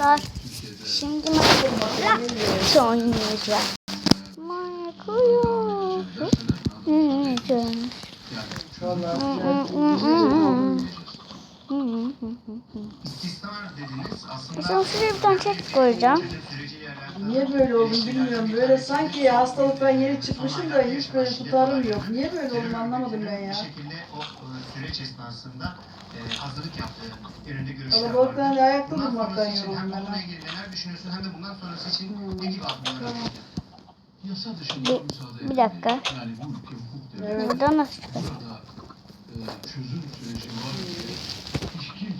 Arkadaşlar şimdi Minecraft oynayacağız. Minecraft Şimdi tane çek koyacağım. Niye böyle oldum bilmiyorum. Böyle sanki hastalıktan yeni çıkmışım da hiç böyle tutarım yok. Niye böyle oldum anlamadım ben ya. E, süreç esnasında e, hazırlık yaptığı yönünde görüşler Kalabalıktan var. ayakta durmaktan yoruldum ben. ha. ilgili neler düşünüyorsun hem de bundan sonrası için ne gibi adımlar? Yasa dışında Bir- müsaade bir dakika. Yani bu ülke hukuk devleti. Evet. Burada nasıl çıkıyor? Burada e, çözüm süreci var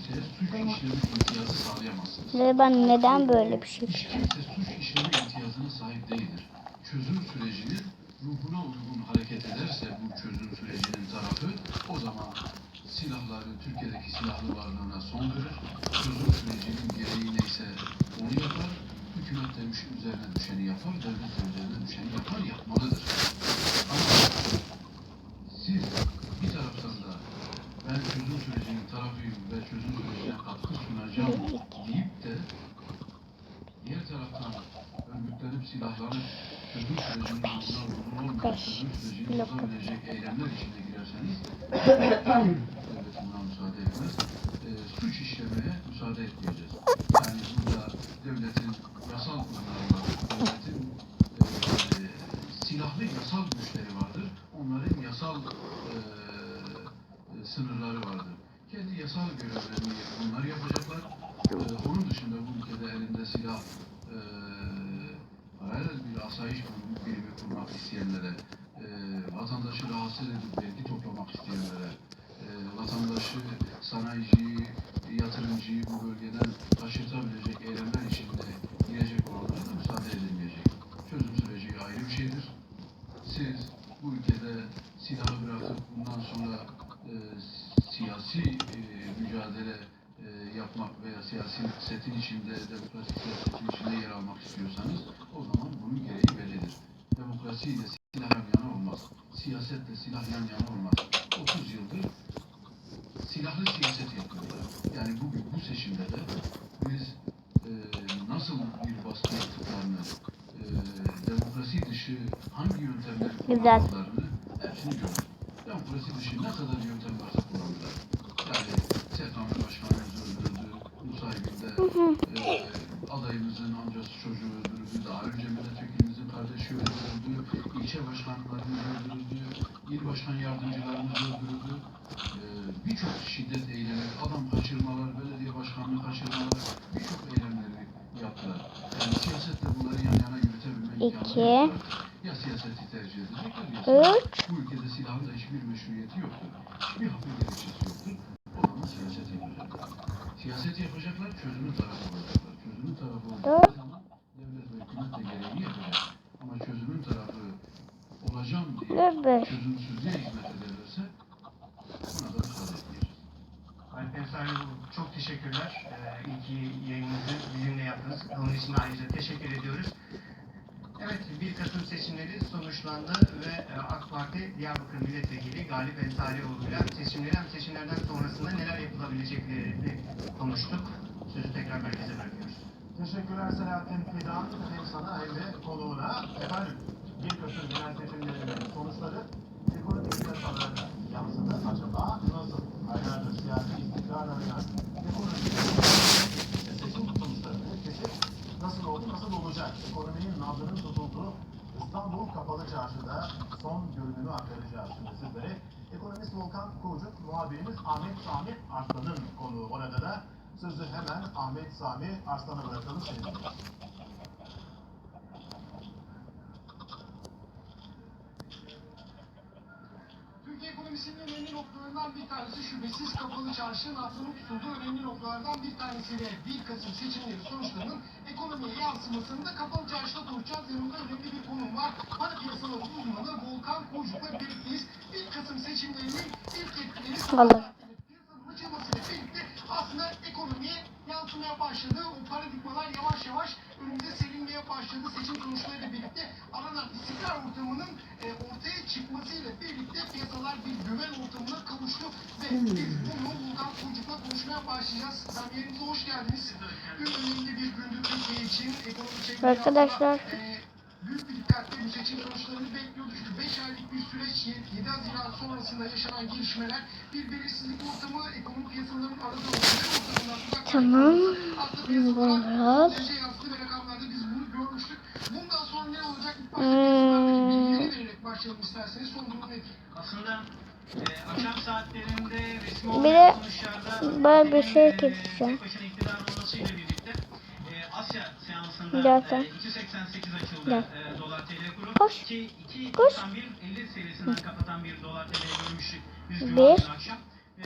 kimse suç işleme imtiyazı sağlayamazsınız. Ve ben neden böyle bir şey Hiç kimse suç işleme imtiyazına sahip değildir. Çözüm sürecinin ruhuna uygun hareket ederse bu çözüm sürecinin tarafı o zaman silahları Türkiye'deki silahlı varlığına son verir. Çözüm sürecinin gereği neyse onu yapar. Hükümet de üzerine düşeni yapar, devlet de üzerine düşeni yapar, yapmalıdır. Ama siz bir taraftan da ben çözüm sürecinin tarafıyım ve çözüm sürecine sunacağım deyip de diğer taraftan örgütlenip silahlanıp çözüm sürecinin ruhuna uygun olmayan çözüm sürecini bozabilecek eylemler içine girerseniz devlet buna müsaade etmez. E, suç işlemeye müsaade etmeyeceğiz. Yani burada devletin yasal kurumları var. Devletin e, silahlı yasal güçleri vardır. Onların yasal e, e, sınırları vardır. Kendi yasal görevlerini bunlar yapacaklar. E, onun dışında bu ülkede elinde silah e, paralel bir asayiş birimi kurmak isteyenlere, e, vatandaşı rahatsız edip vergi toplamak isteyenlere, e, vatandaşı, sanayiciyi, yatırımcıyı bu bölgeden taşıtabilecek eylemler içinde girecek olanlara da müsaade edilmeyecek. Çözüm süreci ayrı bir şeydir. Siz bu ülkede silahı bırakıp bundan sonra e, siyasi e, mücadele e, yapmak veya siyasi setin içinde, demokrasi siyasetin içinde yer almak istiyorsanız o zaman bunun gereği bellidir. Demokrasi ile silah yan yana olmaz. Siyasetle silah yan yana olmaz. 30 yıldır silahlı siyaset yapıyorlar. Yani bugün bu seçimde de biz e, nasıl bir baskı yaptıklarını, e, demokrasi dışı hangi yöntemleri kullandıklarını hepsini gördük. Demokrasi dışı ne kadar yöntem varsa kullandılar. Yani STM Başkanımız öldürüldü, Nusaybin'de e, adayımızın amcası çocuğu öldürüldü, daha önce milletvekilimizin kardeşi öldürüldü, ilçe başkanlarımız öldürüldü, il başkan yardımcılarımız öldürüldü. E, birçok şiddet eylemleri, adam kaçırmalar, belediye başkanlığı kaçırmalar, birçok eylemleri yaptılar. Yani siyasetle bunları yan yana yürütebilme imkanı İki. yok. Ya siyaseti tercih edecekler ya Üç. bu ülkede silahın da hiçbir meşruiyeti yoktur. Hiçbir hakkı gerekçesi yoktur. O zaman siyaset yapacaklar. Siyaset yapacaklar, çözümün tarafı olacaklar. Çözümün tarafı olacağı zaman devlet ve hükümet de gereğini yapacak. Ama çözümün tarafı olacağım diye Ve beş. çözümsüzlüğe hizmet ederlerse buna da müsaade etmeyeceğiz. Alper Sarı çok teşekkürler. Ee, İyi ki yayınınızı bizimle yaptınız. Ayrıca teşekkür ediyoruz. Evet, 1 Kasım seçimleri sonuçlandı ve e, AK Parti Diyarbakır Milletvekili Galip Ensarioğlu'yla seçimleri hem seçimlerden sonrasında neler yapılabileceklerini konuştuk. Sözü tekrar merkeze bırakıyoruz. Teşekkürler Selahattin Fidan hem sana hem de konuğuna. Efendim 1 Kasım genel seçimlerinin sonuçları ekonomik piyasalara yansıdı. Acaba nasıl? Aylardır siyasi istikrar arayan ekonomik seçim sonuçlarını kesip nasıl oldu, nasıl olacak? Ekonominin nabzının tutulduğu İstanbul Kapalı Çarşı'da son görünümü aktaracağız şimdi sizlere. Ekonomist Volkan Kuğucuk, muhabirimiz Ahmet Sami Arslan'ın konuğu. Orada da sözü hemen Ahmet Sami Arslan'a bırakalım şimdi. Türkiye ekonomisinin önemli noktalarından bir tanesi şüphesiz kapalı çarşının aklını tutulduğu önemli noktalardan bir tanesiyle 1 Kasım seçimleri sonuçlarının yansımasında kapalı çarşıda konuşacağız. Yanımda önemli bir konum var. Para piyasaları uzmanı Volkan Koçuk'la birlikteyiz. 1 Kasım seçimlerinin ilk etkileri Olur. piyasanın açılmasıyla birlikte aslında ekonomiye yansımaya başladı. O paradigmalar yavaş yavaş önümüze serilmeye başladı. Seçim sonuçlarıyla birlikte aranan istikrar ortamının e, ortaya çıkmasıyla birlikte piyasalar bir güven ortamına kavuştu ve biz bunu Volkan Koçuk'la konuşmaya başlayacağız. Sen yerinize hoş geldiniz. Dün önemli bir için ekonomik Arkadaşlar büyük bir dikkatle bu seçim sonuçlarını bekliyordu. Çünkü 5 aylık bir süreç 7 Haziran sonrasında yaşanan gelişmeler bir belirsizlik ortamı, ekonomik piyasaların arada oluşan ortamından uzak tamam. Aslında piyasalar Biraz. geleceğe yansıdı ve rakamlarda biz bunu görmüştük. Bundan sonra ne olacak? İlk başta Hmm. Başlayalım isterseniz. Durum nedir? Aslında e, akşam saatlerinde resmi Bir de böyle bir şey e, keseceğim. e, Asya seansında Zaten. e, 2.88 açıldı dolar TL kuru. Koş. 2, 2, Koş. 50 seviyesinden kapatan bir dolar TL görmüştük biz cuma akşam.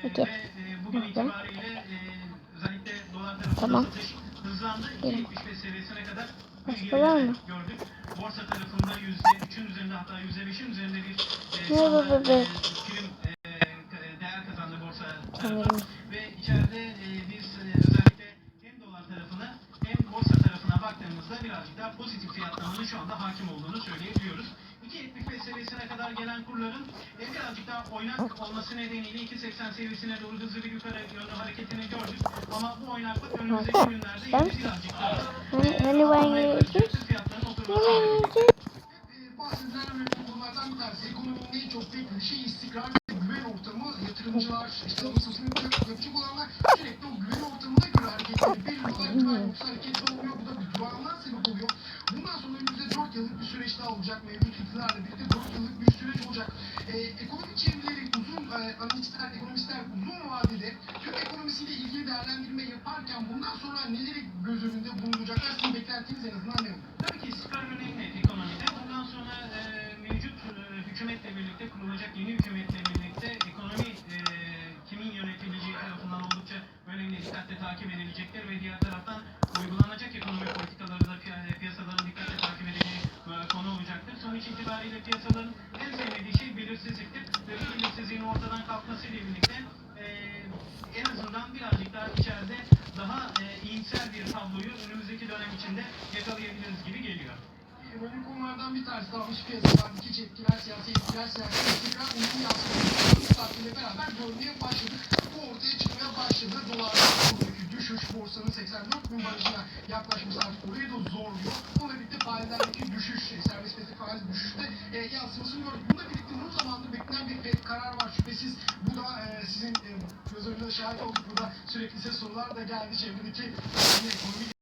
İki. Ve bugün itibariyle özellikle dolar tarafında Tamam. satış hızlandı. Gelin. 2.75 seviyesine kadar Başka var mı? Borsa tarafında %3'ün üzerinde hatta %5'in üzerinde bir e, Ne bu be? e, prim e, değer kazandı borsa tarafı. Ve içeride e, biz e, özellikle hem dolar tarafına hem borsa tarafına baktığımızda birazcık daha pozitif fiyatlamanın şu anda hakim olduğunu söyleyebiliyoruz. 2.75 seviyesine kadar gelen kurların birazcık daha oynak olması nedeniyle 2.80 seviyesine doğru hızlı bir yukarı yönlü hareketini gördük. Ama bu oynaklık önümüzdeki günlerde yine birazcık daha Hani, ben başlayacaktır. Fiyatların. Ee, bahsedilen önemli konulardan bir tanesi ekonominin en çok beklediği şey istikrar ve güven ortamı. Yatırımcılar, işte alım satım yapacak olanlar sürekli o güven ortamına göre hareketleri belirliyorlar. Yoksa hareket olmuyor. Bu da bir duranlığa sebep oluyor. Bundan sonra önümüzde 4 yıllık bir süreç daha olacak. Mevcut iktidarla birlikte 4 yıllık bir süreç olacak. Ee, ekonomik çevreleri uzun, e, analistler, ekonomistler uzun vadede Türk ekonomisiyle ilgili değerlendirme yaparken bundan sonra neleri göz önünde bulunduracaklar? Sizin beklentiniz en azından ne? Tabii ki istikrar önemli ekonomide. Bundan sonra e, mevcut e, hükümetle birlikte kurulacak yeni hükümetle birlikte ekonomi e, kimin yönetileceği tarafından oldukça önemli dikkatle takip edilecektir ve diğer taraftan Konulardan bir daha dış piyasalardaki iç etkiler, siyasi etkiler, siyasi istikrar, uyum yansımaları saatiyle beraber görmeye başladı. Bu ortaya çıkmaya başladı. Dolarda kurdaki düşüş, borsanın 84 bin barajına yaklaşması artık orayı da zorluyor. Bununla birlikte faizlerdeki düşüş, serbest piyasa faiz düşüşte e, yansımasını gördük. Bununla birlikte uzun zamandır beklenen bir FED karar var şüphesiz. Bu da e, sizin e, göz önünde de şahit olduk. Burada sürekli size sorular da geldi. Çevredeki e,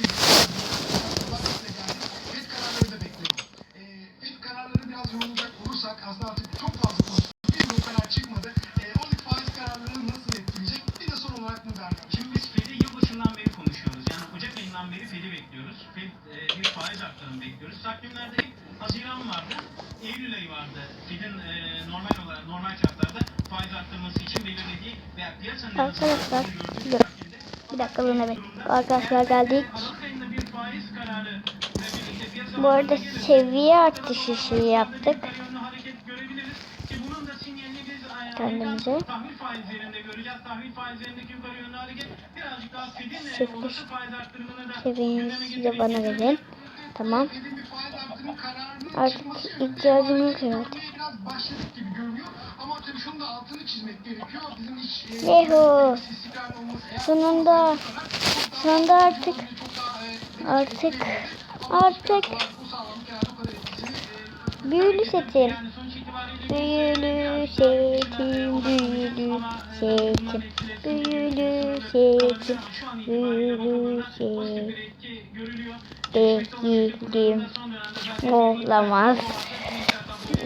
aslında artık çok fazla konuştuk. Bir bu karar çıkmadı. E, oradaki faiz kararları nasıl etkileyecek? Bir de son olarak bunu derdim. Şimdi biz Fed'i yılbaşından beri konuşuyoruz. Yani Ocak ayından beri Fed'i bekliyoruz. Fed e, bir faiz arttırımı bekliyoruz. Takvimlerde hep Haziran vardı, Eylül ayı vardı. Fed'in e, normal olarak normal şartlarda faiz arttırması için belirlediği veya piyasanın en azından Arkadaşlar, Bir dakika bana bek. Arkadaşlar geldik. Bir Bu arada seviye artışı şeyi yaptık. E, Sıfır. Seviyenizi de bana verin. Tamam. Artık ihtiyacım yok herhalde. görmeye biraz başladık gibi görünüyor. Ama tabii şunu da altını çizmek gerekiyor. Bizim iş e, Yehu. eğer Sonunda. Sonunda artık artık artık büyülü setim. Büyülü setim, büyülü setim, büyülü setim, büyülü setim. Değilim. Olamaz.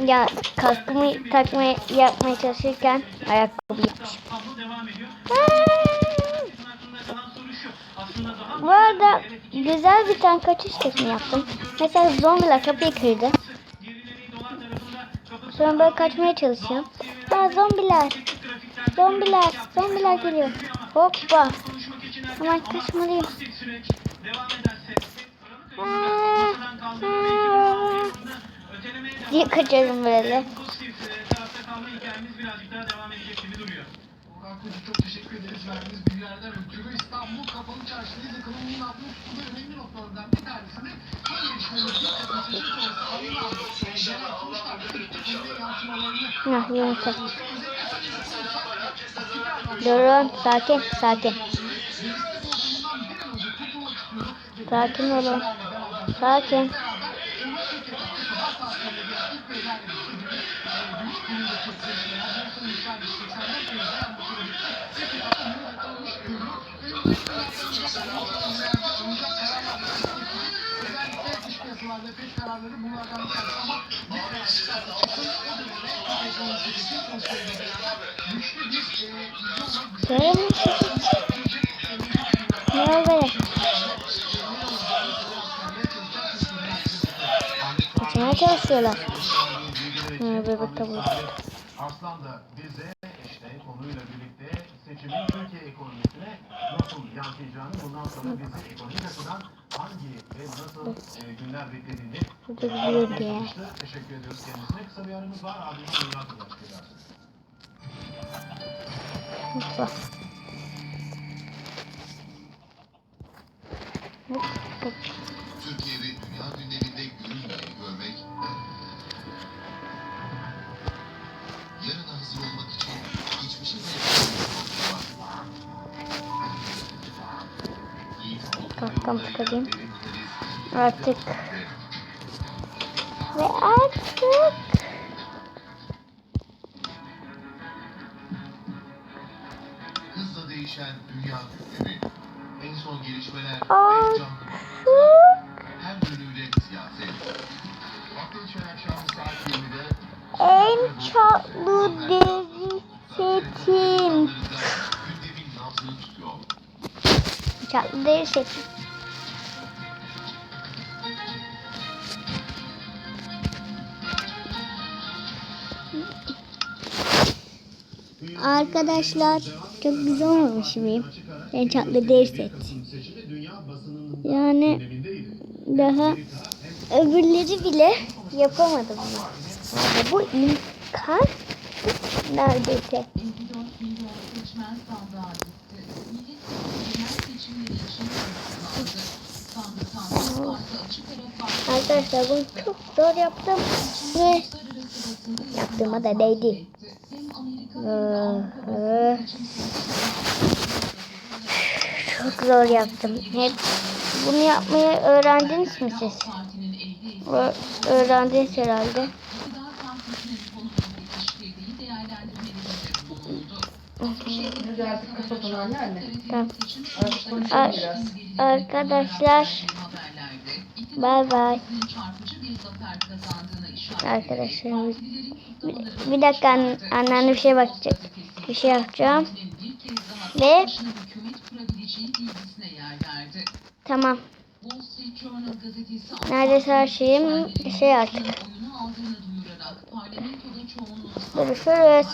Ya kaskımı takmaya yapmaya çalışırken ayakkabı daha Bu arada güzel bir tane kaçış tekniği yaptım. Mesela zombiler kapıyı kırdı. Sonra böyle kaçmaya çalışıyorum. Ya zombiler. Zombiler. Zombiler geliyor. Hoppa. Hemen kaçmalıyım. Aa, devam diye kaçarım böyle. Koca çok teşekkür ederiz verdiğiniz bilgilerden ötürü. İstanbul Kapalı Çarşı'dayız. Ekonominin altını tuttuğu önemli noktalardan bir tanesi de son gelişmeleri bir takım seçim sonrası alınan e, ve birlikte konuya yansımalarını Hah yumurta. özellikle seçim sonuçlar Durun. Sakin. Sakin. Birlikte bu okulundan bir an önce kurtulmak istiyordu. Sakin olun. Beraber Sakin. Şöyle mi? Ne oldu böyle? Kaçmaya çalışıyorlar. Ha, bebek tabii. Arslan da bize işte konuyla birlikte seçimin Türkiye ekonomisine nasıl yansıyacağını bundan sonra bizi ekonomik açıdan hangi ve nasıl e, günler beklediğini Bu da diye. Teşekkür ediyoruz kendisine. Kısa bir aramız var. Dünya turu açıklayacağız. Hoppa. Hop, hop. Kalkam çıkarayım. Artık. Ve artık. hızla değişen dünya gündemi, en son gelişmeler yönüyle siyaset. 20'de En setim. gündemin nabzını tutuyor. Arkadaşlar çok güzel olmuş muyum? En çatlı deri set. Seçimi dünya basınının Yani daha öbürleri bile yapamadı bunu. Yani bu imkan neredeyse. 54 milyon seçmen sandığa gitti. Millet genel seçimleri için kullandı. Sandık sandık parti açık ara farklı Arkadaşlar bunu çok zor yaptım ve yaptığıma da değdi. Çok zor yaptım. Hep bunu yapmayı öğrendiniz mi siz? Ö- öğrendiniz herhalde. Ar- arkadaşlar bay bay. çarpıcı bir bir, dakika an- anneanne bir şey bakacak. Bir şey yapacağım. Ve-. Tamam. Neredeyse her şeyim şey artık. Görüşürüz.